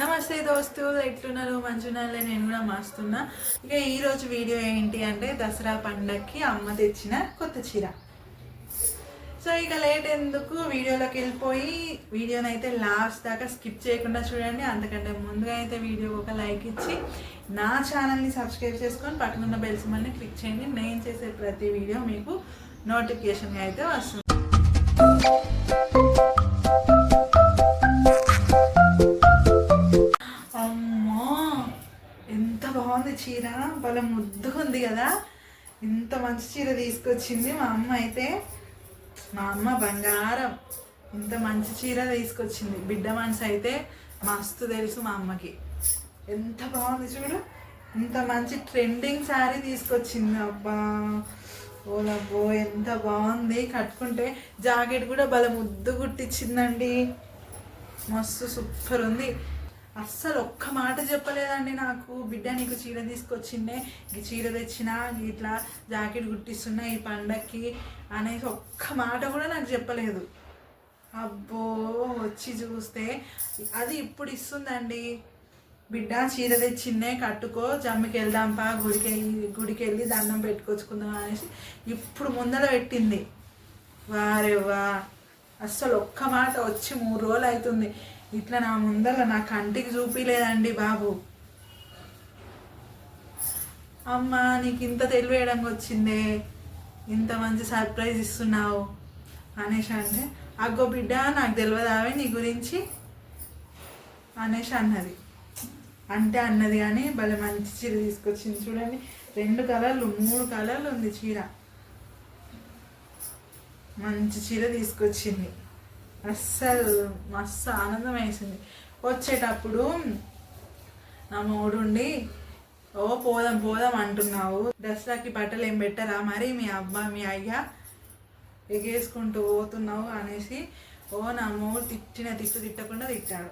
నమస్తే దోస్తు ఎట్లున్నారు? మంచున్నారులే నేను కూడా మాస్తున్నా. ఇక ఈరోజు వీడియో ఏంటి అంటే దసరా పండగకి అమ్మ తెచ్చిన కొత్త చీర. సో ఇక లేట్ ఎందుకు వీడియోలోకి వెళ్ళిపోయి వీడియోని అయితే లాస్ట్ దాకా స్కిప్ చేయకుండా చూడండి. అంతకంటే ముందుగా అయితే వీడియో ఒక లైక్ ఇచ్చి నా ఛానల్ని సబ్స్క్రైబ్ చేసుకొని పక్కన ఉన్న బెల్ సింబల్ని క్లిక్ చేయండి. నేను చేసే ప్రతి వీడియో మీకు నోటిఫికేషన్గా అయితే వస్తుంది. బాగుంది చీర. భలే ముద్దుగా ఉంది కదా. ఇంత మంచి చీర తీసుకొచ్చింది మా అమ్మ అయితే. మా అమ్మ బంగారం. ఇంత మంచి చీర తీసుకొచ్చింది. బిడ్డ మనసు అయితే మస్తు తెలుసు మా అమ్మకి. ఎంత బాగుంది చూడు. ఇంత మంచి ట్రెండింగ్ శారీ తీసుకొచ్చింది. అబ్బా! ఓలబ్బో ఎంత బాగుంది. కట్టుకుంటే జాకెట్ కూడా భలే ముద్దు కుట్టించిందండి. మస్తు సూపర్ ఉంది. అస్సలు ఒక్క మాట చెప్పలేదండి నాకు. బిడ్డ నీకు చీర తీసుకొచ్చిండే ఈ చీర తెచ్చినా ఇట్లా జాకెట్ కుట్టిస్తున్నా ఈ పండక్కి అనేసి ఒక్క మాట కూడా నాకు చెప్పలేదు. అబ్బో వచ్చి చూస్తే అది ఇప్పుడు ఇస్తుందండి. బిడ్డ చీర తెచ్చిందే కట్టుకో జమ్మికి వెళ్దాంపా గుడికి గుడికి వెళ్ళి దండం పెట్టుకొచ్చుకుందాం అనేసి ఇప్పుడు ముందర పెట్టింది. వారే వా అస్సలు ఒక్క మాట వచ్చి మూడు రోజులు అవుతుంది. ఇట్లా నా ముందర నా కంటికి చూపిలేదండి బాబు. అమ్మ నీకు ఇంత తెలివేయడానికి వచ్చిందే. ఇంత మంచి సర్ప్రైజ్ ఇస్తున్నావు. అనేసి అంటే అగ్గో బిడ్డ నాకు తెలియదావే నీ గురించి? అనేసి అన్నది. అంటే అన్నది కానీ భలే మంచి చీర తీసుకొచ్చింది చూడండి. రెండు కలర్లు మూడు కలర్లు ఉంది చీర. మంచి చీర తీసుకొచ్చింది. అస్సలు మస్తు ఆనందం వేసింది వచ్చేటప్పుడు నా మూడుండి ఓ పోదాం పోదాం అంటున్నావు. దసరాకి బట్టలు ఏం పెట్టరా మరి మీ అబ్బా మీ అయ్య? ఎగేసుకుంటూ పోతున్నావు అనేసి ఓ నా మూడు తిట్టిన తిట్టు తిట్టకుండా తిట్టాడు.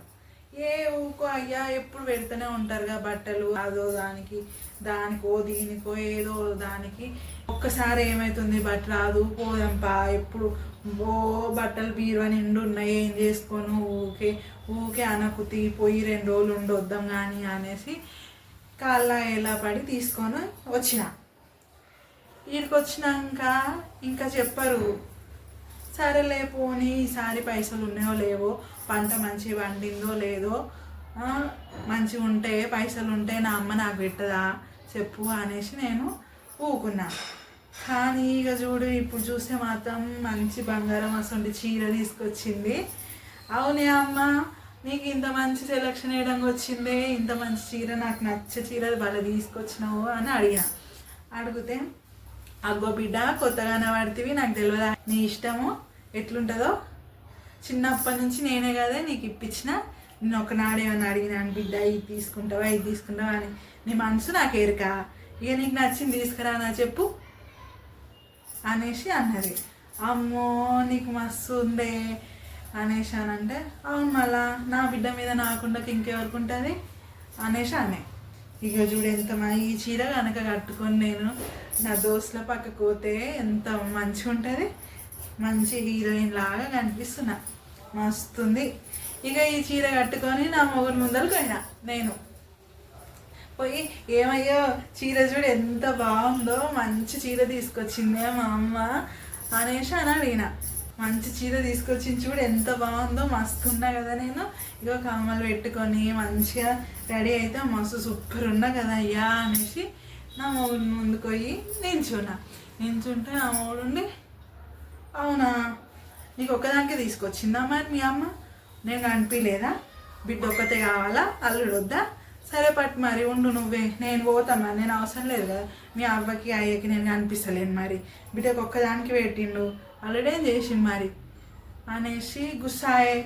ఏ ఊకో అయ్యా ఎప్పుడు పెడుతూనే ఉంటారుగా బట్టలు. అదో దానికి దానికో దీనికో ఏదో దానికి. ఒక్కసారి ఏమవుతుంది బట్ రాదు. పోదంపా ఎప్పుడు ఓ బట్టలు బీరువా నిండు ఉన్నాయి ఏం చేసుకోను ఊకే ఊకే అనకు పోయి రెండు రోజులు ఉండొద్దాం కానీ అనేసి కాళ్ళ ఎలా పడి తీసుకొని వచ్చిన. వీడికి వచ్చినాక ఇంకా చెప్పరు సరేలే పోనీ ఈసారి పైసలు ఉన్నాయో లేవో పంట మంచిగా పండిందో లేదో మంచిగా ఉంటే పైసలు ఉంటే నా అమ్మ నాకు పెట్టదా చెప్పు అనేసి నేను ఊకున్నాను కానీ ఇక చూడు ఇప్పుడు చూస్తే మాత్రం మంచి బంగారం అసలు చీర తీసుకొచ్చింది. అవునే అమ్మ నీకు ఇంత మంచి సెలక్షన్ వేయడానికి వచ్చిందే ఇంత మంచి చీర నాకు నచ్చే చీర భలే తీసుకొచ్చినావు అని అడిగా. అడిగితే అగ్గో బిడ్డ కొత్తగానే పడితివి నాకు తెలియదు నీ ఇష్టము ఎట్లుంటుందో? చిన్నప్పటి నుంచి నేనే కదా నీకు ఇప్పించిన. నేను ఒకనాడేమన్నా అడిగినాను బిడ్డ ఇది తీసుకుంటావా ఇది తీసుకుంటావా అని. నీ మనసు నాకు ఎరుక ఇక నీకు నచ్చింది తీసుకురానా చెప్పు. అనేసి అన్నది. అమ్మో నీకు మస్తు ఉందే అనేసి అని అంటే అవును మళ్ళా నా బిడ్డ మీద నాకుండా ఇంకెవరికి ఉంటుంది? అనేసి అనే. ఇక చూడు ఎంత ఈ చీర కనుక కట్టుకొని నేను నా దోస్తుల పక్కకు పోతే ఎంత మంచిగా ఉంటుంది. మంచి హీరోయిన్ లాగా కనిపిస్తున్నా. మస్తుంది. ఇక ఈ చీర కట్టుకొని నా మొగుడు ముందరకు పోయినా నేను. పోయి ఏమయ్యో చీర చూడు ఎంత బాగుందో మంచి చీర తీసుకొచ్చిందే మా అమ్మ అనేసి అని అడిగిన. మంచి చీర తీసుకొచ్చింది చూడు ఎంత బాగుందో మస్తు ఉన్నా కదా నేను. ఇగో కామలు పెట్టుకొని మంచిగా రెడీ అయితే మస్తు సూపర్ ఉన్నా కదా అయ్యా అనేసి నా మూడు ముందుకు పోయి నించున్నా నించుంటే నా మూడుండి అవునా నీకు ఒక్కదానికే తీసుకొచ్చిందా మరి మీ అమ్మ? నేను అనిపించలేదా బిడ్డ ఒక్కతే కావాలా? అల్లుడు వద్దా సరే పట్టు మరి ఉండు నువ్వే. నేను పోతామా నేను అవసరం లేదు కదా. మీ అవ్వకి అయ్యకి నేను కనిపిస్తలేను మరి. బిడ్డకు ఒక్కదానికి పెట్టిండు. అల్లుడేం చేసిండు మరి? అనేసి గుస్సాయే.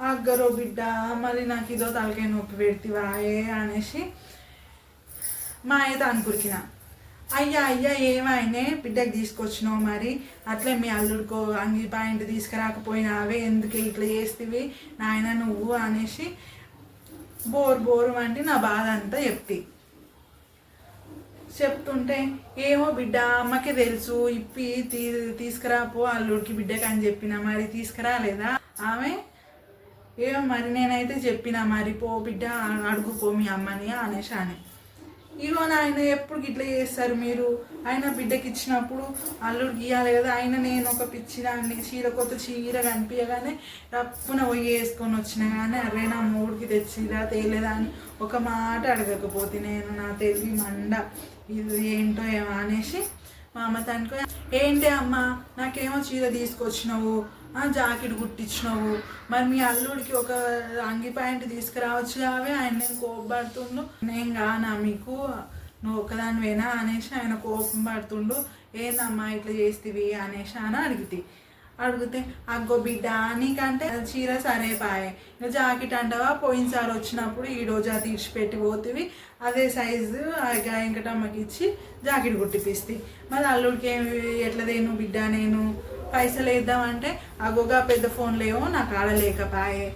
అగ్గరో బిడ్డ మళ్ళీ నాకు ఇదో తలకాయ నొప్పి పెడితివాయే అనేసి మా అయితే అనుకురికిన అయ్యా అయ్యా ఏమైనా బిడ్డకి తీసుకొచ్చినావు మరి. అట్లే మీ అల్లుడికో అంగి పాయింట్ తీసుకురాకపోయినావే. ఎందుకు ఇట్లా చేస్తేవి? నాయన నువ్వు అనేసి బోర్ బోరు అంటే నా బాధ అంతా చెప్తి. చెప్తుంటే ఏమో బిడ్డ అమ్మకే తెలుసు ఇప్పి తీ తీసుకురాపో అల్లుడికి బిడ్డకి అని చెప్పిన మరి తీసుకురాలేదా? ఆమె ఏమో మరి నేనైతే చెప్పిన మరి పో బిడ్డ అడుగుపో మీ అమ్మని అనేసి అని. ఇగో నాయన ఎప్పుడు ఇట్లా చేస్తారు మీరు? ఆయన బిడ్డకి ఇచ్చినప్పుడు అల్లుడు గీయాలి కదా ఆయన నేను ఒక పిచ్చిదాన్ని చీర కొత్త చీర కనిపించగానే రప్పున పోయి వేసుకొని వచ్చిన కానీ అరే నా మూడికి తెచ్చిరా తేలేదా అని ఒక మాట అడగకపోతే నేను నా తెలివి మండ ఇది ఏంటో ఏమో అనేసి మా అమ్మ తనుకో ఏంటి అమ్మ నాకేమో చీర తీసుకొచ్చినావు జాకెట్ కుట్టించినావు. మరి మీ అల్లుడికి ఒక అంగి ప్యాంట్ తీసుకురావచ్చు కావే ఆయన నేను కోపపడుతుండు నేను కానా మీకు? నువ్వు ఒక్కదానివేనా అనేసి ఆయన కోపం పడుతుండు. ఏందమ్మా ఇట్లా చేస్తేవి? అనేసి అని అడిగితే. అడిగితే అగ్గో బిడ్డ నీకంటే చీర సరే పాయే. ఇంకా జాకెట్ అంటావా? పోయినసారి వచ్చినప్పుడు ఈ రోజు అది ఇడిచిపెట్టి పోతివి. అదే సైజు ఆ వెంకటమ్మకి ఇచ్చి జాకెట్ కుట్టిపిస్తే. మరి అల్లుడికి ఏమి ఎట్లా దేను బిడ్డ నేను? పైసలు వేద్దామంటే అగోగా పెద్ద ఫోన్లు ఏమో నాకు ఆడలేకపాయే.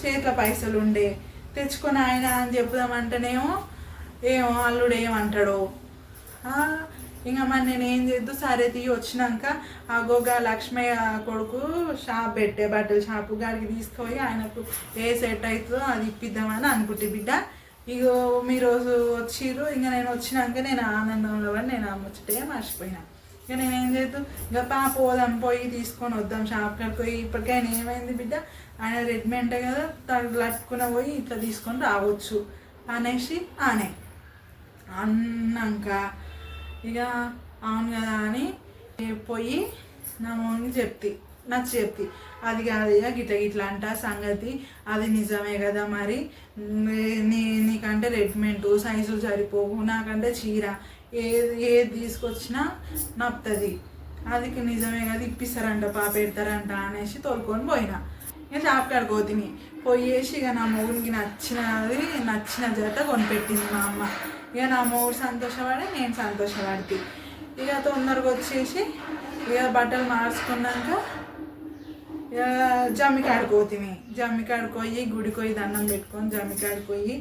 చేతిలో పైసలు ఉండే. తెచ్చుకొని ఆయన అని చెప్పుదామంటేనేమో ఏమో అల్లుడు ఏమంటాడో. ఇంకా మరి నేను ఏం చేద్దు సరే తీ వచ్చినాక అగోగా లక్ష్మయ్య కొడుకు షాప్ పెట్టే బట్టల షాపు గారికి తీసుకుపోయి ఆయనకు ఏ సెట్ అవుతుందో అది ఇప్పిద్దామని అనుకుంటే బిడ్డ ఇగో మీ రోజు వచ్చిర్రు ఇంకా నేను వచ్చినాక నేను ఆనందంలో నేను ఆ ముచ్చటే మర్చిపోయినా. ఇక నేను ఏం చేద్దాం? ఇంకా పా పోదాం పోయి తీసుకొని వద్దాం షాప్ కాడికి పోయి. ఇప్పటికైనా ఏమైంది బిడ్డ? ఆయన రెడ్మెంట్ కదా తగ్గుకున్న పోయి ఇట్లా తీసుకొని రావచ్చు అనేసి ఆనే. అన్నాక ఇక అవును కదా అని పోయి నా మోనికి చెప్తి నచ్చి చెప్తి. అది కాదు ఇక గిట్ల గిట్ల అంట సంగతి. అది నిజమే కదా మరి. నే- నీ నీకంటే రెడ్మెంటు సైజులు సరిపోవు. నాకంటే చీర ఏది ఏది తీసుకొచ్చినా నప్పుతుంది అది నిజమే కదా ఇప్పిస్తారంట పాప పెడతారంట అనేసి తోలుకొని పోయినా. ఇక షాప్ కోతిని పోతిని పోయేసి ఇక నా మొగుడికి నచ్చినది నచ్చిన జత కొనిపెట్టింది మా అమ్మ. ఇక నా మొగుడు సంతోషపడి నేను సంతోషపడితే. ఇక తొందరగా వచ్చేసి ఇక బట్టలు మార్చుకున్నాక ఇక జమ్మికాడికి పోతిమి జమ్మికాడికి పోయి గుడికి పోయి దండం పెట్టుకొని జమ్మికాడికి పోయి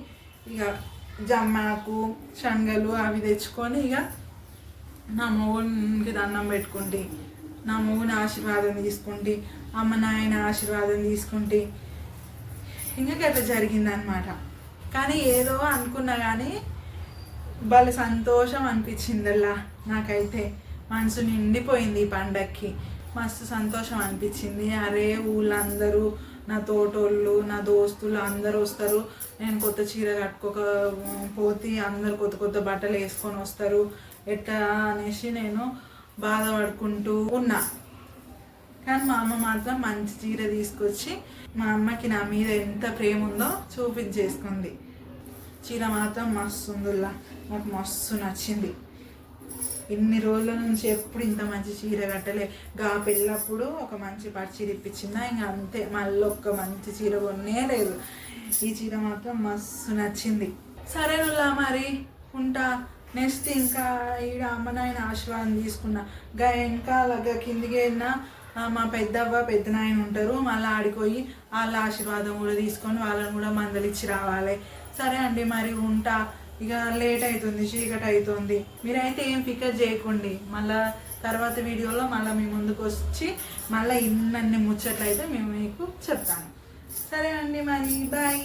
ఇక జమ్మాకు శనగలు అవి తెచ్చుకొని ఇక నా మొగునికి దండం పెట్టుకుంటే. నా మొగుని ఆశీర్వాదం తీసుకుంటే. అమ్మ నాయన ఆశీర్వాదం తీసుకుంటే. ఇంకా గట్లా జరిగిందనమాట కానీ ఏదో అనుకున్నా కానీ భలే సంతోషం అనిపించిందల్లా నాకైతే. మనసు నిండిపోయింది ఈ పండక్కి. మస్తు సంతోషం అనిపించింది. అరే ఊళ్ళందరూ నా తోటోళ్ళు నా దోస్తులు అందరూ వస్తారు. నేను కొత్త చీర కట్టుకోక పోతే అందరు కొత్త కొత్త బట్టలు వేసుకొని వస్తారు. ఎట్లా అనేసి నేను బాధపడుకుంటూ ఉన్నా. కానీ మా అమ్మ మాత్రం మంచి చీర తీసుకొచ్చి మా అమ్మకి నా మీద ఎంత ప్రేమ ఉందో చూపించేసుకుంది. చీర మాత్రం మస్తు ఉందిలా నాకు మస్తు నచ్చింది. ఇన్ని రోజుల నుంచి ఎప్పుడు ఇంత మంచి చీర కట్టలే. గా పెళ్ళప్పుడు ఒక మంచి పట్టు చీర ఇప్పించిందా ఇంకా అంతే మళ్ళీ ఒక్క మంచి చీర కొనే లేదు. ఈ చీర మాత్రం మస్తు నచ్చింది. సరేనులా మరి ఉంటా. నెక్స్ట్ ఇంకా ఈడ అమ్మ నాయన ఆశీర్వాదం తీసుకున్నా. గా వెనకాల కిందికి వెళ్ళినా మా పెద్దవ్వ పెద్ద నాయన ఉంటారు. మళ్ళీ ఆడిపోయి వాళ్ళ ఆశీర్వాదం కూడా తీసుకొని వాళ్ళని కూడా మందలిచ్చి రావాలి. సరే అండి మరి ఉంటా. ఇక లేట్ అవుతుంది చీకటి అవుతుంది మీరైతే ఏం పికప్ చేయకండి. మళ్ళా తర్వాత వీడియోలో మళ్ళీ మీ ముందుకు వచ్చి మళ్ళీ ఇన్నన్ని ముచ్చట్లయితే మేము మీకు చెప్తాను సరే అండి మరి బాయ్